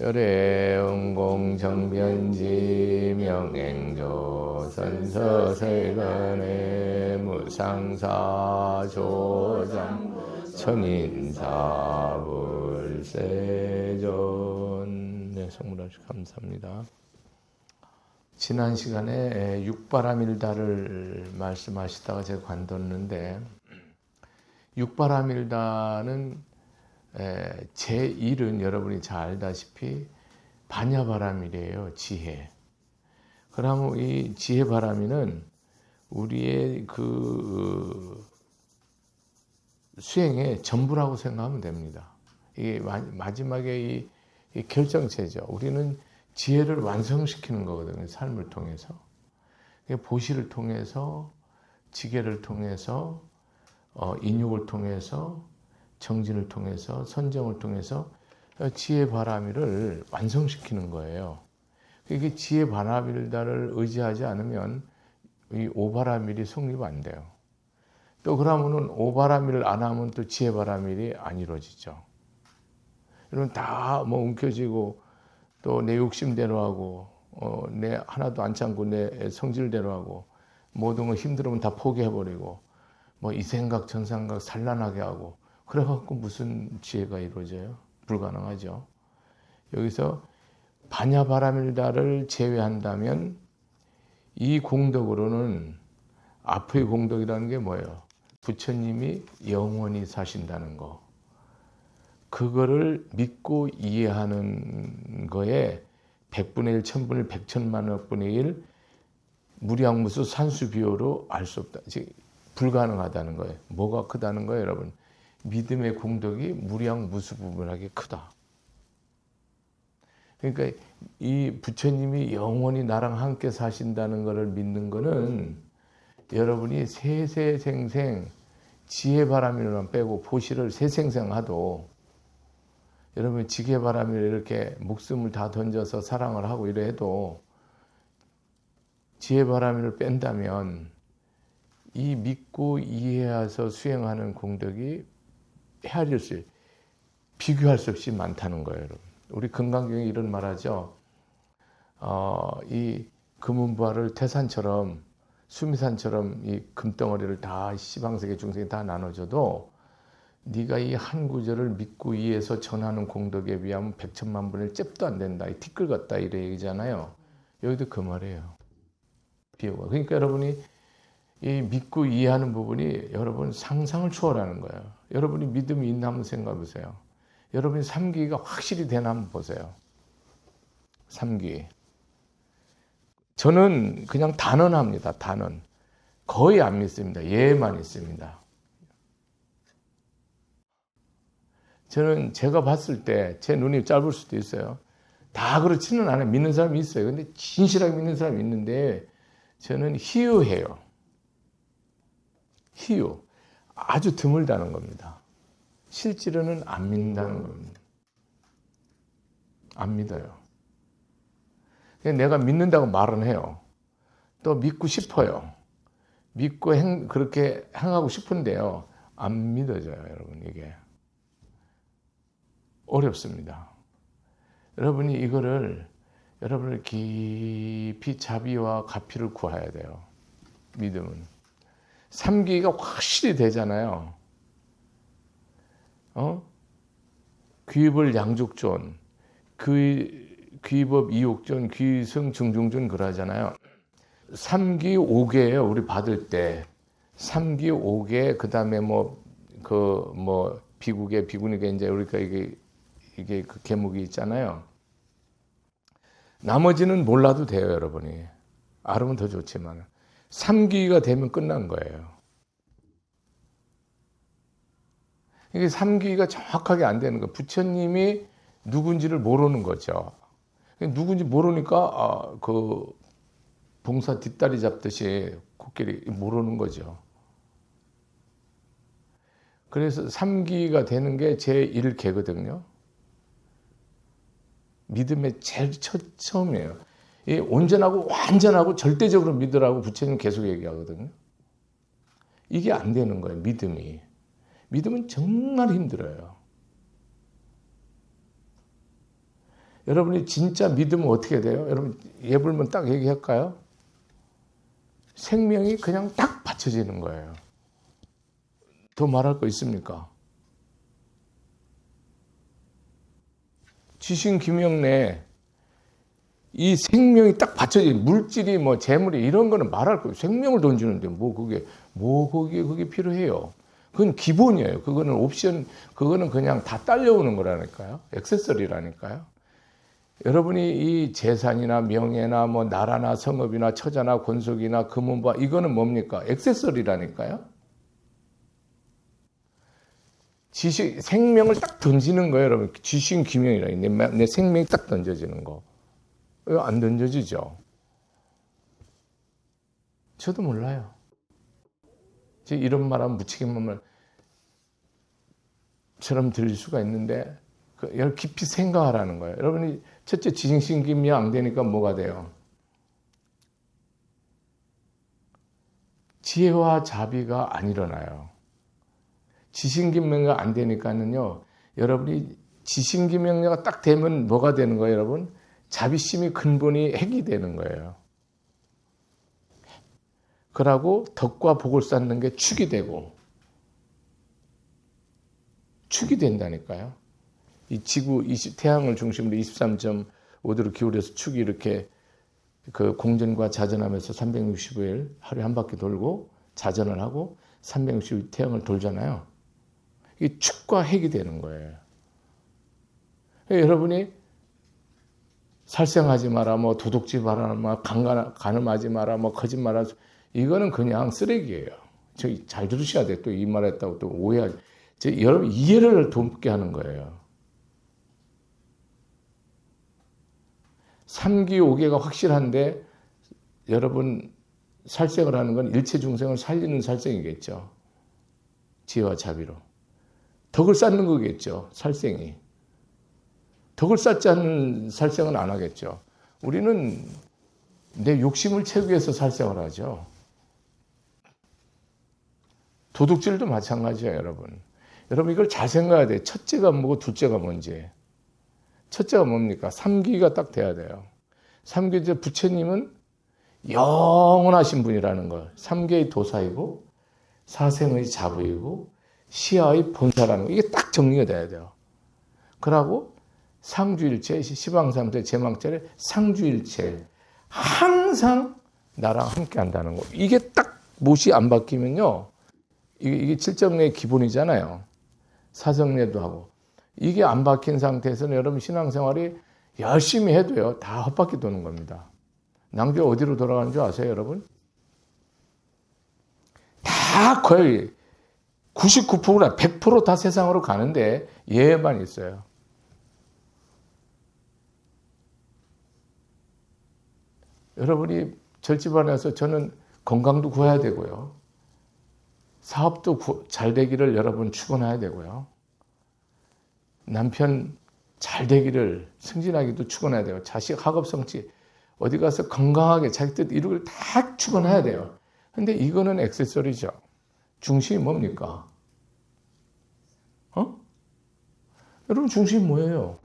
열애응공 정변지 명행조 선서설간에 무상사 조장 청인사 불세존 네, 성문하시 감사합니다. 지난 시간에 육바라밀다를 말씀하시다가 제가 관뒀는데 육바라밀다는 제 일은 여러분이 잘 알다시피 반야바람이래요 지혜. 그러면 이 지혜 바람이는 우리의 그 수행의 전부라고 생각하면 됩니다. 이게 마지막에 이, 이 결정체죠. 우리는 지혜를 완성시키는 거거든요. 삶을 통해서. 보시를 통해서, 지계를 통해서, 어, 인육을 통해서, 정진을 통해서, 선정을 통해서 지혜 바라미를 완성시키는 거예요. 이게 지혜 바라밀다를 의지하지 않으면 이 오바라밀이 성립 안 돼요. 또 그러면은 오바라밀을 안 하면 또 지혜 바라밀이 안 이루어지죠. 여러분 다뭐 움켜쥐고 또 내 욕심대로 하고 어, 내 하나도 안 참고 내 성질대로 하고 모든 거 힘들으면 다 포기해버리고 뭐 이 생각 전 생각 산란하게 하고 그래갖고 무슨 지혜가 이루어져요? 불가능하죠. 여기서 반야바라밀다를 제외한다면 이 공덕으로는 앞의 공덕이라는 게 뭐예요? 부처님이 영원히 사신다는 거. 그거를 믿고 이해하는 거에 100분의 1, 1000분의 1, 100천만억 분의 1 무량무수 산수비호로 알 수 없다. 즉 불가능하다는 거예요. 뭐가 크다는 거예요, 여러분? 믿음의 공덕이 무량무수부분하게 크다. 그러니까 이 부처님이 영원히 나랑 함께 사신다는 것을 믿는 것은 여러분이 세세생생 지혜 바람이만 빼고 보시를 세생생하도 여러분 지혜 바람이 이렇게 목숨을 다 던져서 사랑을 하고 이래 해도 지혜 바람을 뺀다면 이 믿고 이해해서 수행하는 공덕이 헤아릴 수 비교할 수 없이 많다는 거예요, 여러분. 우리 금강경에 이런 말하죠. 어, 이 금은부화를 태산처럼 수미산처럼 이 금덩어리를 다 시방세계 중생이 다 나눠줘도 네가 이 한 구절을 믿고 이해해서 전하는 공덕에 비하면 백천만 분의 잽도 안 된다. 이 티끌 같다 이래 얘기잖아요. 여기도 그 말이에요. 비유가. 그러니까 여러분이 이 믿고 이해하는 부분이 여러분 상상을 초월하는 거예요. 여러분이 믿음이 있나 한번 생각해 보세요. 여러분이 삼기가 확실히 되나 한번 보세요. 삼기. 저는 그냥 단언합니다. 단언. 거의 안 믿습니다. 예만 있습니다. 저는 제가 봤을 때 제 눈이 짧을 수도 있어요. 다 그렇지는 않아요. 믿는 사람이 있어요. 근데 진실하게 믿는 사람이 있는데 저는 희유해요. 희유. 아주 드물다는 겁니다. 실제로는 안 믿는다는 겁니다. 안 믿어요. 내가 믿는다고 말은 해요. 또 믿고 싶어요. 믿고 행, 그렇게 행하고 싶은데요. 안 믿어져요, 여러분, 이게. 어렵습니다. 여러분이 이거를, 여러분을 깊이 자비와 가피를 구해야 돼요. 믿음은. 삼기가 확실히 되잖아요. 어? 귀입을 양족존, 그 귀법 이옥존, 귀승 중중존 그러잖아요. 3기 5개예요. 우리 받을 때. 3기 5개 그다음에 뭐 그뭐 비국에 비군이게 이제 우리가 이게 이게 그 계목이 있잖아요. 나머지는 몰라도 돼요, 여러분이. 알으면 더 좋지만 3기가 되면 끝난 거예요. 이게 3기가 정확하게 안 되는 거. 부처님이 누군지를 모르는 거죠. 누군지 모르니까 아, 그 봉사 뒷다리 잡듯이 코끼리 모르는 거죠. 그래서 3기가 되는 게 제 1개거든요. 믿음의 제일 첫, 처음이에요. 이 온전하고 완전하고 절대적으로 믿으라고 부처님 계속 얘기하거든요. 이게 안 되는 거예요, 믿음이. 믿음은 정말 힘들어요. 여러분이 진짜 믿으면 어떻게 돼요? 여러분 예불면 딱 얘기할까요? 생명이 그냥 딱 받쳐지는 거예요. 더 말할 거 있습니까? 지신 김영래 이 생명이 딱 받쳐지 물질이 뭐 재물이 이런 거는 말할 거 생명을 던지는데 뭐 그게 뭐 거기에 그게 필요해요. 그건 기본이에요. 그거는 옵션 그거는 그냥 다 딸려오는 거라니까요. 액세서리라니까요. 여러분이 이 재산이나 명예나 뭐 나라나 성업이나 처자나 권속이나 금은바 이거는 뭡니까? 액세서리라니까요. 지식 생명을 딱 던지는 거예요, 여러분. 지신 기명이라 내, 내 생명이 딱 던져지는 거. 왜안 던져지죠? 저도 몰라요. 제 이런 말하면 무책임한 말처럼 들릴 수가 있는데 그 깊이 생각하라는 거예요. 여러분이 첫째 지식신김이 안 되니까 뭐가 돼요? 지혜와 자비가 안 일어나요. 지신기명료가 안 되니까는요, 여러분이 지신기명료가 딱 되면 뭐가 되는 거예요, 여러분? 자비심이 근본이 핵이 되는 거예요. 그러고 덕과 복을 쌓는 게 축이 되고, 축이 된다니까요. 이 지구 20, 태양을 중심으로 23.5도로 기울여서 축이 이렇게 그 공전과 자전하면서 365일 하루에 한 바퀴 돌고 자전을 하고 360일 태양을 돌잖아요. 이 축과 핵이 되는 거예요. 여러분이 살생하지 마라, 뭐 도둑질 마라, 뭐 강간, 간음하지 마라, 뭐 거짓말하지 이거는 그냥 쓰레기예요. 저기 잘 들으셔야 돼. 또 이 말했다고 또 오해하지. 여러분 이해를 돕게 하는 거예요. 3기 5개가 확실한데 여러분 살생을 하는 건 일체 중생을 살리는 살생이겠죠. 지혜와 자비로. 덕을 쌓는 거겠죠. 살생이. 덕을 쌓지 않는 살생은 안 하겠죠. 우리는 내 욕심을 채우기 위해서 살생을 하죠. 도둑질도 마찬가지예요, 여러분. 여러분 이걸 잘 생각해야 돼. 첫째가 뭐고 둘째가 뭔지. 첫째가 뭡니까? 삼기가 딱 돼야 돼요. 삼기제 부처님은 영원하신 분이라는 걸. 삼계의 도사이고 사생의 자부이고 시야의 본사라는 거. 이게 딱 정리가 돼야 돼요. 그러고 상주일체, 시방삼세 제망절에 상주일체. 항상 나랑 함께 한다는 거. 이게 딱 못이 안 바뀌면요. 이게, 이게 칠정례의 기본이잖아요. 사정례도 하고. 이게 안 박힌 상태에서는 여러분 신앙생활이 열심히 해도요, 다 헛바퀴 도는 겁니다. 낭주 어디로 돌아가는 줄 아세요, 여러분? 다 거의 99%나 100%다 세상으로 가는데 예만 있어요. 여러분이 절집안에서 저는 건강도 구해야 되고요. 사업도 구, 잘 되기를 여러분 축원해야 되고요. 남편 잘 되기를 승진하기도 축원해야 돼요. 자식 학업 성취 어디 가서 건강하게 자기 뜻 이루길 다 축원해야 돼요. 근데 이거는 액세서리죠. 중심이 뭡니까? 어? 여러분 중심이 뭐예요?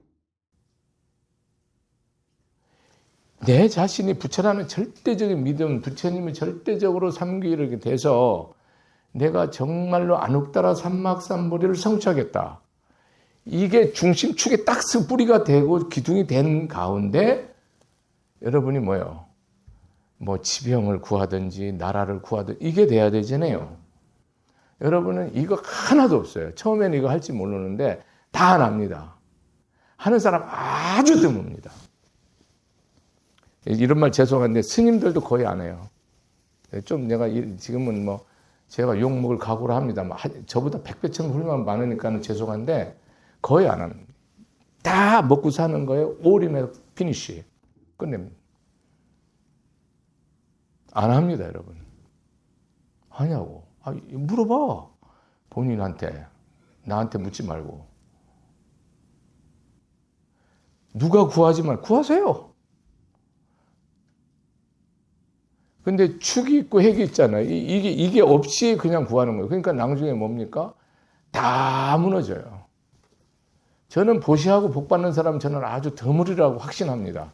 내 자신이 부처라는 절대적인 믿음, 부처님이 절대적으로 삼기를 돼서 내가 정말로 안옥따라 삼막삼보리를 성취하겠다. 이게 중심축에 딱 뿌리가 되고 기둥이 된 가운데 여러분이 뭐요? 뭐 지병을 구하든지 나라를 구하든 이게 돼야 되잖아요. 여러분은 이거 하나도 없어요. 처음에는 이거 할지 모르는데 다 납니다. 하는 사람 아주 드뭅니다. 이런 말 죄송한데 스님들도 거의 안 해요. 좀 내가 지금은 뭐 제가 욕 먹을 각오를 합니다. 저보다 백배천 훌만 많으니까는 죄송한데 거의 안 합니다. 다 먹고 사는 거예요. 올인해 피니쉬. 끝냅니다. 안 합니다, 여러분. 하냐고. 아, 물어봐. 본인한테. 나한테 묻지 말고. 누가 구하지 말, 구하세요. 근데 축이 있고 핵이 있잖아요. 이게, 이게 없이 그냥 구하는 거예요. 그러니까 나중에 뭡니까? 다 무너져요. 저는 보시하고 복 받는 사람 저는 아주 드물이라고 확신합니다.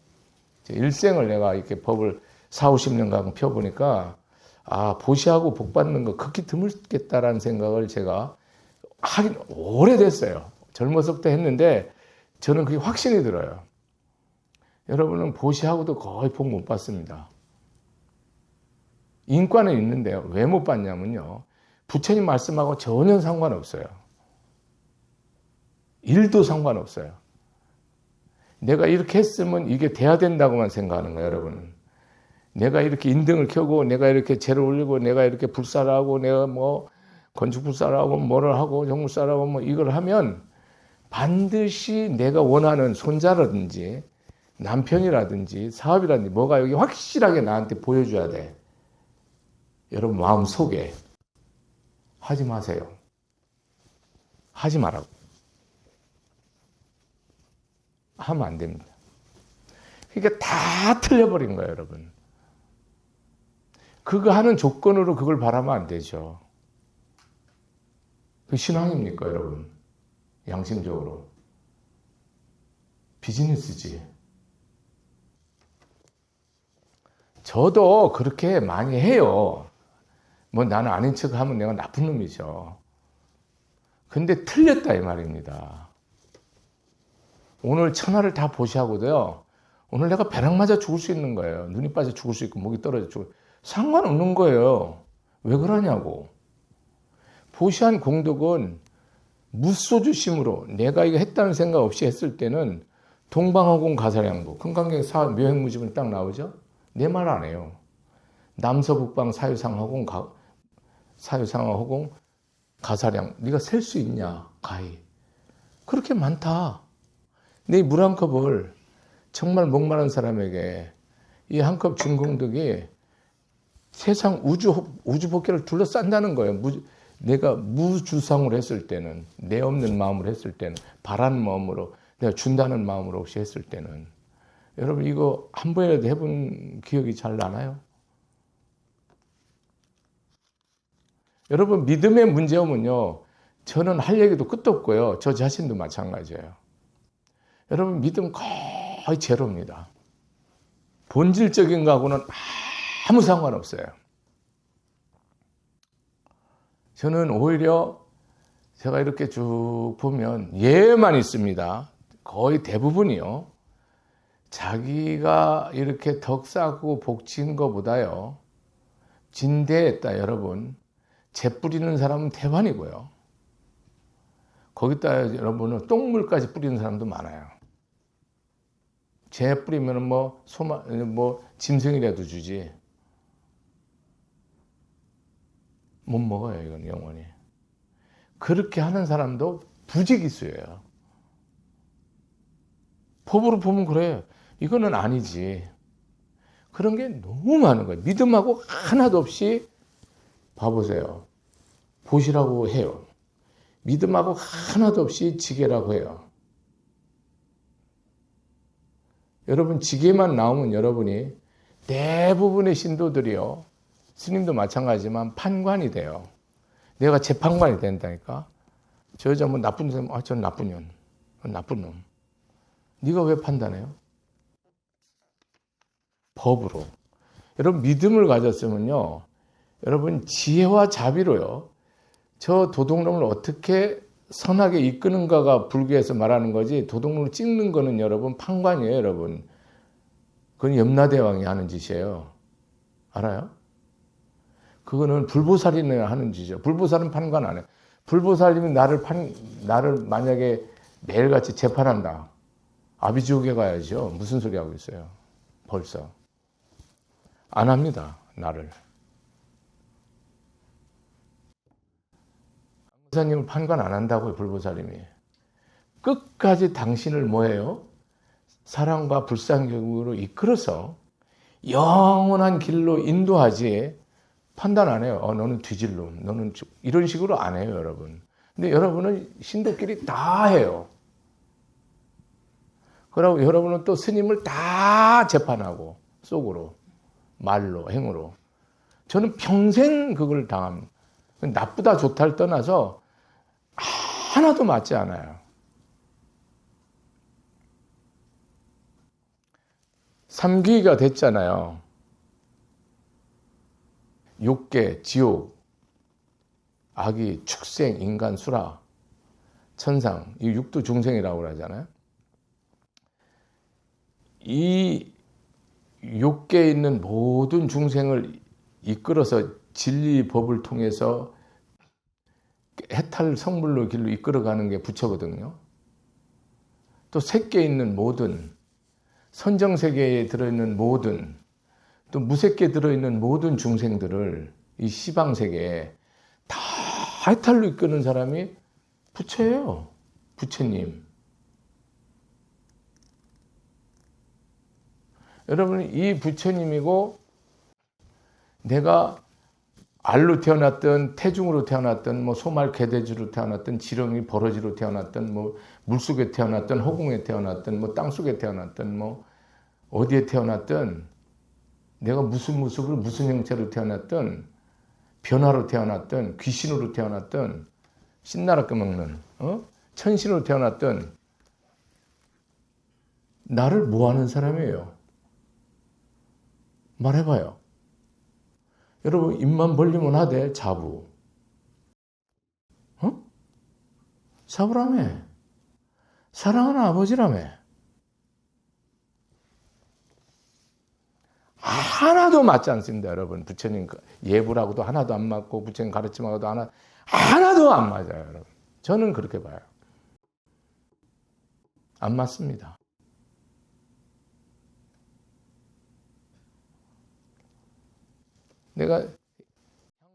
제 일생을 내가 이렇게 법을 4, 50년간 펴보니까 아, 보시하고 복 받는 거 극히 드물겠다라는 생각을 제가 하긴 오래됐어요. 젊었을 때 했는데 저는 그게 확신이 들어요. 여러분은 보시하고도 거의 복 못 받습니다. 인과는 있는데요. 왜못 받냐면요. 부처님 말씀하고 전혀 상관없어요. 일도 상관없어요. 내가 이렇게 했으면 이게 돼야 된다고만 생각하는 거예요, 여러분은. 내가 이렇게 인등을 켜고, 내가 이렇게 재를 올리고, 내가 이렇게 불사하고, 내가 뭐 건축 불사하고, 뭐를 하고, 정물사하고, 뭐 이걸 하면 반드시 내가 원하는 손자라든지 남편이라든지 사업이라든지 뭐가 여기 확실하게 나한테 보여줘야 돼. 여러분 마음 속에 하지 마세요. 하지 말라고. 하면 안 됩니다. 그러니까 다 틀려버린 거예요, 여러분. 그거 하는 조건으로 그걸 바라면 안 되죠. 그 신앙입니까, 여러분? 양심적으로. 비즈니스지. 저도 그렇게 많이 해요. 뭐 나는 아닌 척 하면 내가 나쁜 놈이죠. 근데 틀렸다 이 말입니다. 오늘 천하를 다 보시하고도요. 오늘 내가 벼락 맞아 죽을 수 있는 거예요. 눈이 빠져 죽을 수 있고 목이 떨어져 죽을 상관없는 거예요. 왜 그러냐고. 보시한 공덕은 무소주심으로 내가 이거 했다는 생각 없이 했을 때는 동방화공 가사량부 금강경 사 묘행무집은 딱 나오죠. 내 말 안 해요. 남서북방 사유상화공 가, 사유상화공 가사량 네가 셀 수 있냐 가히 그렇게 많다. 내물한 컵을 정말 목마른 사람에게 이 한 컵 중공덕이 세상 우주 우주 복귀를 둘러싼다는 거예요. 무, 내가 무주상으로 했을 때는 내 없는 마음으로 했을 때는 바라는 마음으로 내가 준다는 마음으로 혹시 했을 때는 여러분 이거 한 번이라도 해본 기억이 잘 나나요? 여러분 믿음의 문제 오면요 저는 할 얘기도 끝도 없고요. 저 자신도 마찬가지예요. 여러분 믿음 거의 제로입니다. 본질적인 거하고는 아무 상관없어요. 저는 오히려 제가 이렇게 쭉 보면 예만 있습니다. 거의 대부분이요. 자기가 이렇게 덕 쌓고 복친 것보다요 진대했다 여러분 재 뿌리는 사람은 대반이고요. 거기다 여러분은 똥물까지 뿌리는 사람도 많아요. 재 뿌리면 뭐 소마 뭐 짐승이라도 주지 못 먹어요 이건 영원히. 그렇게 하는 사람도 부지기수예요. 법으로 보면 그래. 이거는 아니지. 그런 게 너무 많은 거예요. 믿음하고 하나도 없이 봐보세요. 보시라고 해요. 믿음하고 하나도 없이 지게라고 해요. 여러분, 지게만 나오면 여러분이 대부분의 신도들이요. 스님도 마찬가지지만 판관이 돼요. 내가 재판관이 된다니까. 저 여자 뭐 나쁜 사람, 아, 전 나쁜 년. 나쁜 놈. 네가 왜 판단해요? 법으로. 여러분, 믿음을 가졌으면요. 여러분 지혜와 자비로요. 저 도둑놈을 어떻게 선하게 이끄는가가 불교에서 말하는 거지 도둑놈을 찍는 거는 여러분 판관이에요, 여러분. 그건 염라대왕이 하는 짓이에요. 알아요? 그거는 불보살이나 하는 짓이죠. 불보살은 판관 안 해. 불보살님이 나를 판, 나를 만약에 매일같이 재판한다. 아비지옥에 가야죠. 무슨 소리 하고 있어요. 벌써. 안 합니다. 나를. 목사님을 판관 안 한다고요, 불보살님이. 끝까지 당신을 뭐예요? 사랑과 불쌍경으로 이끌어서 영원한 길로 인도하지 판단 안 해요. 어, 너는 뒤질 놈, 너는 이런 식으로 안 해요, 여러분. 근데 여러분은 신도끼리 다 해요. 그리고 여러분은 또 스님을 다 재판하고 속으로 말로 행으로 저는 평생 그걸 당합니다. 나쁘다 좋다를 떠나서 하나도 맞지 않아요. 삼기가 됐잖아요. 육계, 지옥, 악이, 축생, 인간, 수라, 천상, 이 육도 중생이라고 그러잖아요. 이 육계에 있는 모든 중생을 이끌어서 진리 법을 통해서 해탈 성불로 길로 이끌어가는 게 부처거든요. 또 색계에 있는 모든 선정 세계에 들어있는 모든 또 무색계에 들어있는 모든 중생들을 이 시방 세계에 다 해탈로 이끄는 사람이 부처예요. 부처님. 여러분 이 부처님이고 내가 알로 태어났던 태중으로 태어났던 뭐 소말 개돼지로 태어났던 지렁이 버러지로 태어났던 뭐 물속에 태어났던 허공에 태어났던 뭐 땅속에 태어났던 뭐 어디에 태어났던 내가 무슨 모습으로 무슨 형체로 태어났던 변화로 태어났던 귀신으로 태어났던 신나라 꺼먹는 어? 천신으로 태어났던 나를 뭐하는 사람이에요? 말해봐요. 여러분 입만 벌리면 하되 자부. 어? 자부라며. 사랑하는 아버지라며. 하나도 맞지 않습니다, 여러분. 부처님 그 예부라고도 하나도 안 맞고 부처님 가르침하고도 하나 하나도 안 맞아요, 여러분. 저는 그렇게 봐요. 안 맞습니다. 내가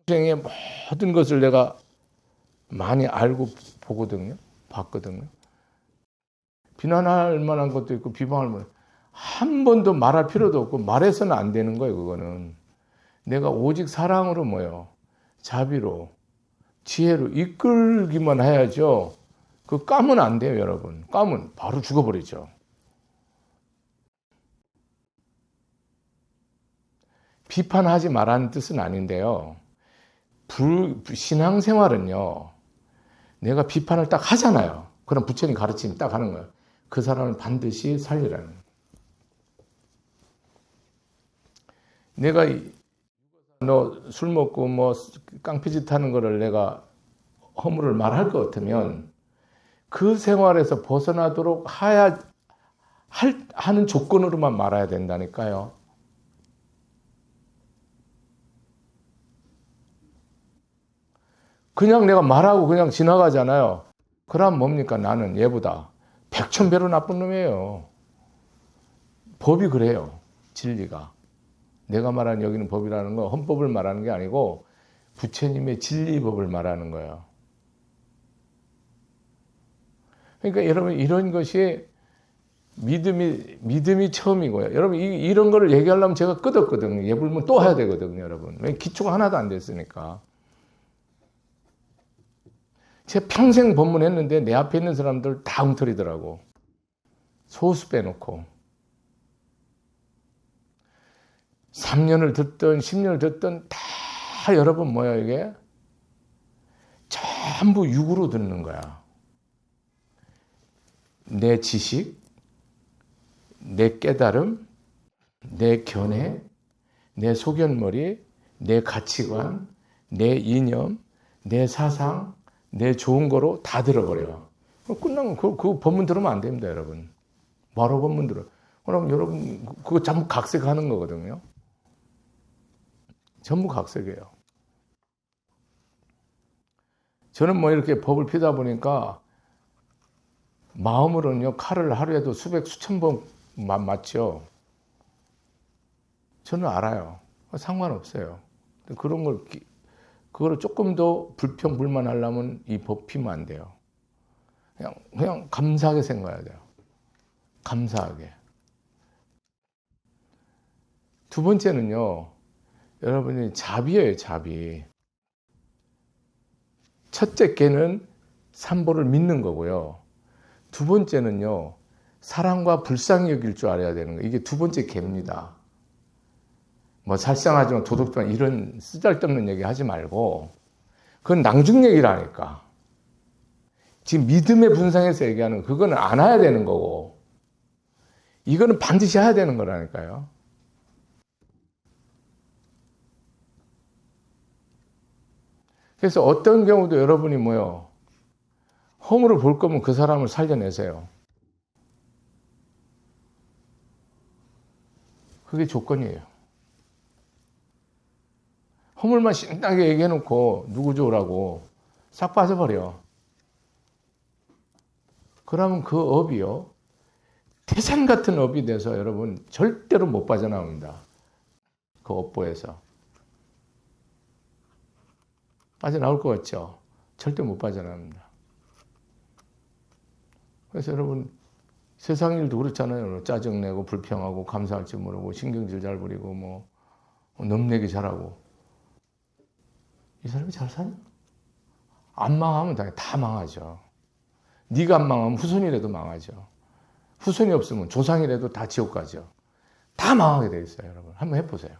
평생의 모든 것을 내가 많이 알고 보거든요. 봤거든요. 비난할 만한 것도 있고 비방할 만한 한 번도 말할 필요도 없고 말해서는 안 되는 거예요. 그거는 내가 오직 사랑으로 뭐요 자비로 지혜로 이끌기만 해야죠. 그 까면 안 돼요, 여러분. 까면 바로 죽어버리죠. 비판하지 말라는 뜻은 아닌데요. 불, 신앙생활은요, 내가 비판을 딱 하잖아요. 그럼 부처님 가르침이 딱 하는 거예요. 그 사람을 반드시 살리라는 거예요. 내가 너 술 먹고 뭐 깡패짓 하는 거를 내가 허물을 말할 것 같으면 그 생활에서 벗어나도록 하야, 할, 하는 조건으로만 말아야 된다니까요. 그냥 내가 말하고 그냥 지나가잖아요. 그럼 뭡니까? 나는 얘보다 백천배로 나쁜 놈이에요. 법이 그래요. 진리가. 내가 말하는 여기는 법이라는 건 헌법을 말하는 게 아니고 부처님의 진리법을 말하는 거예요. 그러니까 여러분 이런 것이 믿음이 믿음이 처음이고요. 여러분 이, 이런 거를 얘기하려면 제가 끄덕거든요. 예불면 또 해야 되거든요, 여러분. 왜 기초가 하나도 안 됐으니까. 제가 평생 법문했는데 내 앞에 있는 사람들 다 엉터리더라고. 소수 빼놓고. 3년을 듣던 10년을 듣던 다 여러분 뭐야 이게? 전부 육으로 듣는 거야. 내 지식, 내 깨달음, 내 견해, 내 소견머리, 내 가치관, 내 이념, 내 사상, 내 좋은 거로 다 들어버려요. 끝나면 그, 그 법문 들으면 안 됩니다, 여러분. 바로 법문 들어. 그럼 여러분, 그거 전부 각색하는 거거든요. 전부 각색이에요. 저는 뭐 이렇게 법을 피다 보니까 마음으로는요, 칼을 하루에도 수백, 수천 번 맞죠. 저는 알아요. 상관없어요. 그런 걸, 그거를 조금 더 불평, 불만 하려면 이법 피면 안 돼요. 그냥, 그냥 감사하게 생각해야 돼요. 감사하게. 두 번째는요, 여러분이 자비예요, 자비. 첫째 개는 삼보를 믿는 거고요. 두 번째는요, 사랑과 불쌍히 여길 줄 알아야 되는 거예요. 이게 두 번째 개입니다. 뭐 살상하지만 도덕도 이런 쓰잘데없는 얘기 하지 말고 그건 낭중 얘기라니까. 지금 믿음의 분상에서 얘기하는 그거는 안아야 되는 거고 이거는 반드시 해야 되는 거라니까요. 그래서 어떤 경우도 여러분이 뭐요? 허물을 볼 거면 그 사람을 살려내세요. 그게 조건이에요. 허물만 신나게 얘기해놓고 누구 좋으라고 싹 빠져버려. 그러면 그 업이요. 태산 같은 업이 돼서 여러분 절대로 못 빠져나옵니다. 그 업보에서. 빠져나올 것 같죠? 절대 못 빠져나옵니다. 그래서 여러분 세상 일도 그렇잖아요. 짜증내고 불평하고 감사할 줄 모르고 신경질 잘 부리고 뭐 넘내기 잘하고 이 사람이 잘 사냐? 안 망하면 다, 다 망하죠. 네가 안 망하면 후손이라도 망하죠. 후손이 없으면 조상이라도 다 지옥 가죠. 다 망하게 돼 있어요, 여러분. 한번 해보세요.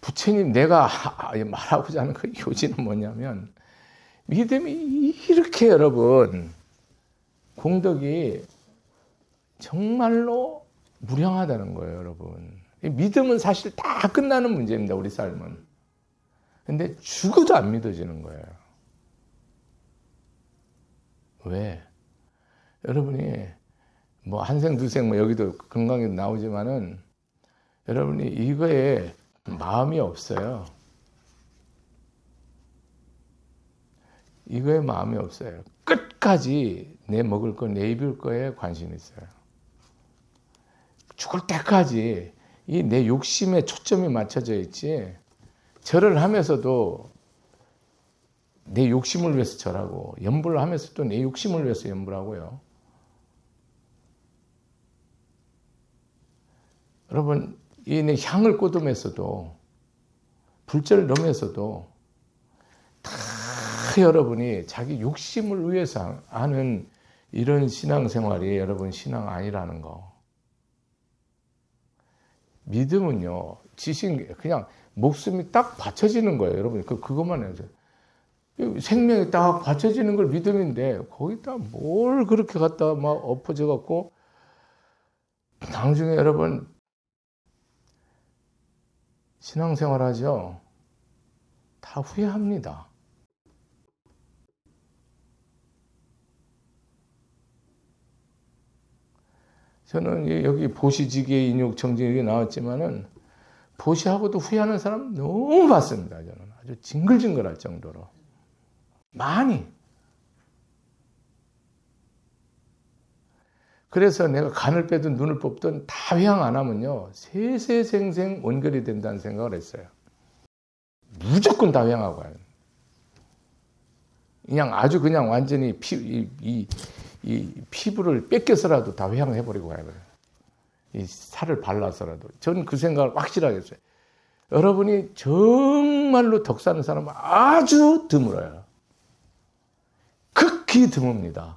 부처님 내가 말하고자 하는 그 요지는 뭐냐면 믿음이 이렇게 여러분 공덕이 정말로 무량하다는 거예요, 여러분. 믿음은 사실 다 끝나는 문제입니다, 우리 삶은. 근데 죽어도 안 믿어지는 거예요. 왜? 여러분이 뭐 한생 두생 뭐 여기도 건강에 나오지만은 여러분이 이거에 마음이 없어요. 이거에 마음이 없어요. 끝까지 내 먹을 거, 내 입을 거에 관심이 있어요. 죽을 때까지 이 내 욕심에 초점이 맞춰져 있지. 절을 하면서도 내 욕심을 위해서 절하고 연불을 하면서도 내 욕심을 위해서 연불하고요. 여러분 이 향을 꽂으면서도 불절을 넣으면서도 다 여러분이 자기 욕심을 위해서 하는 이런 신앙생활이 여러분 신앙 아니라는 거. 믿음은요, 지신, 그냥 목숨이 딱 받쳐지는 거예요, 여러분. 그, 그것만 해서. 생명이 딱 받쳐지는 걸 믿음인데, 거기다 뭘 그렇게 갖다 막 엎어져 갖고, 나중에 여러분, 신앙생활 하죠? 다 후회합니다. 저는 여기 보시지계 인욕 정진이 나왔지만은 보시하고도 후회하는 사람 너무 봤습니다. 저는 아주 징글징글할 정도로 많이. 그래서 내가 간을 빼든 눈을 뽑든 다 회양 안 하면요 세세생생 원결이 된다는 생각을 했어요. 무조건 다 회양하고 가요. 그냥 아주 그냥 완전히 피, 이, 이, 이 피부를 뺏겨서라도 다 회양해버리고 가요. 이 살을 발라서라도. 저는 그 생각을 확실하게 했어요. 여러분이 정말로 덕 사는 사람은 아주 드물어요. 극히 드뭅니다.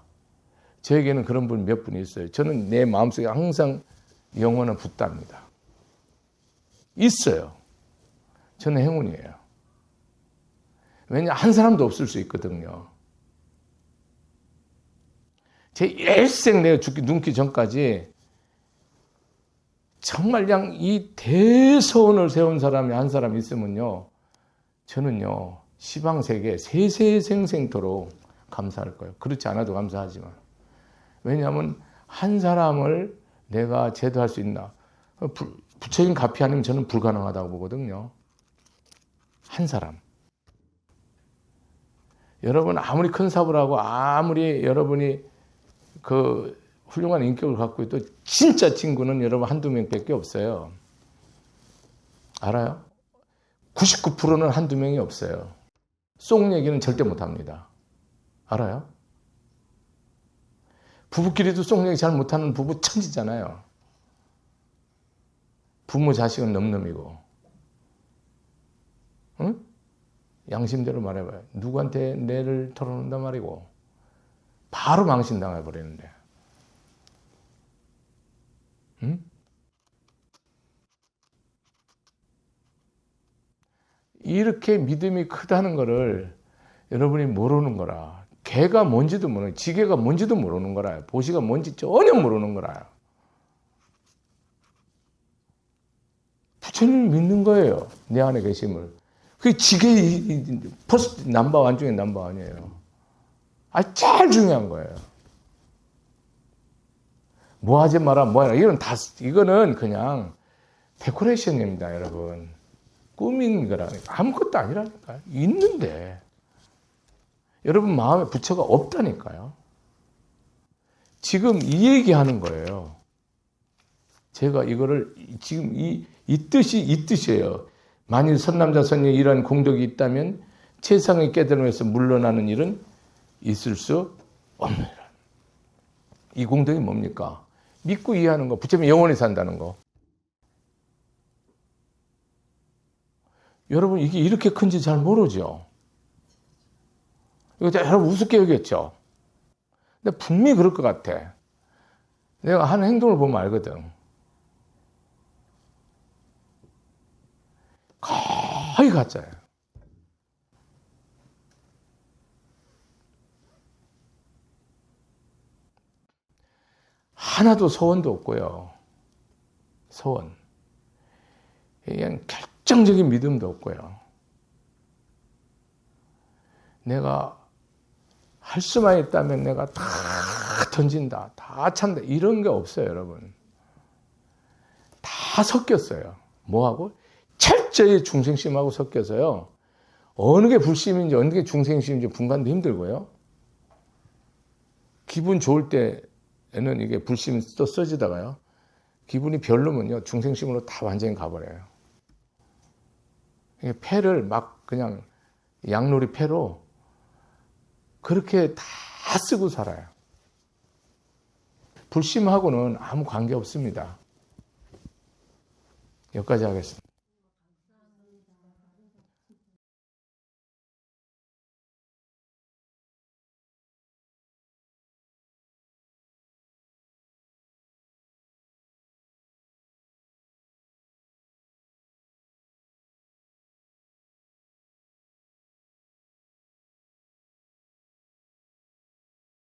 저에게는 그런 분 몇 분이 있어요. 저는 내 마음속에 항상 영원한 붓답니다. 있어요. 저는 행운이에요. 왜냐, 한 사람도 없을 수 있거든요. 제 일생 내가 죽기 눈기 전까지 정말 그냥 이 대서원을 세운 사람이 한 사람 있으면요. 저는요, 시방 세계 세세생생토록 감사할 거예요. 그렇지 않아도 감사하지만. 왜냐하면 한 사람을 내가 제도할 수 있나. 부처님 가피 아니면 저는 불가능하다고 보거든요. 한 사람. 여러분 아무리 큰 하고 아무리 여러분이 그 훌륭한 인격을 갖고 있도 진짜 친구는 여러분 한두 명밖에 없어요. 알아요? 99%는 한두 명이 없어요. 속 얘기는 절대 못 합니다. 알아요? 부부끼리도 속 얘기 잘 못하는 부부 천지잖아요. 부모 자식은 넘넘이고. 응? 양심대로 말해봐요. 누구한테 내를 털어놓는단 말이고. 바로 망신당해 버리는데. 응? 이렇게 믿음이 크다는 것을 여러분이 모르는 거라. 개가 뭔지도 모르는, 지게가 뭔지도 모르는 거라요. 보시가 뭔지 전혀 모르는 거라요. 부처님을 믿는 거예요. 내 안에 계심을. 그게 지게 퍼스트 남바완 중에 남바완이에요. 아, 제일 중요한 거예요. 뭐 하지 마라, 뭐 하라. 이건 다, 이거는 그냥 데코레이션입니다, 여러분. 꾸민 거라니까. 아무것도 아니라니까요. 있는데. 여러분 마음에 부처가 없다니까요. 지금 이 얘기 하는 거예요. 제가 이거를 지금 이, 이 뜻이 이 뜻이에요. 만일 선남자 선녀 이러한 공덕이 있다면 세상의 깨달음에서 물러나는 일은 있을 수 없느니라. 이 공덕이 뭡니까? 믿고 이해하는 거, 부처님이 영원히 산다는 거. 여러분 이게 이렇게 큰지 잘 모르죠. 이거 여러분 우습게 여겼죠. 근데 분명히 그럴 것 같아. 내가 하는 행동을 보면 알거든. 거의 가짜예요. 하나도 소원도 없고요. 소원. 그냥 결정적인 믿음도 없고요. 내가 할 수만 있다면 내가 다 던진다, 다 찬다, 이런 게 없어요, 여러분. 다 섞였어요. 뭐하고? 철저히 중생심하고 섞여서요. 어느 게 불심인지 어느 게 중생심인지 분간도 힘들고요. 기분 좋을 때 에는 이게 불심이 또 써지다가요. 기분이 별로면요. 중생심으로 다 완전히 가버려요. 이게 패를 막 그냥 양놀이 패로 그렇게 다 쓰고 살아요. 불심하고는 아무 관계 없습니다. 여기까지 하겠습니다.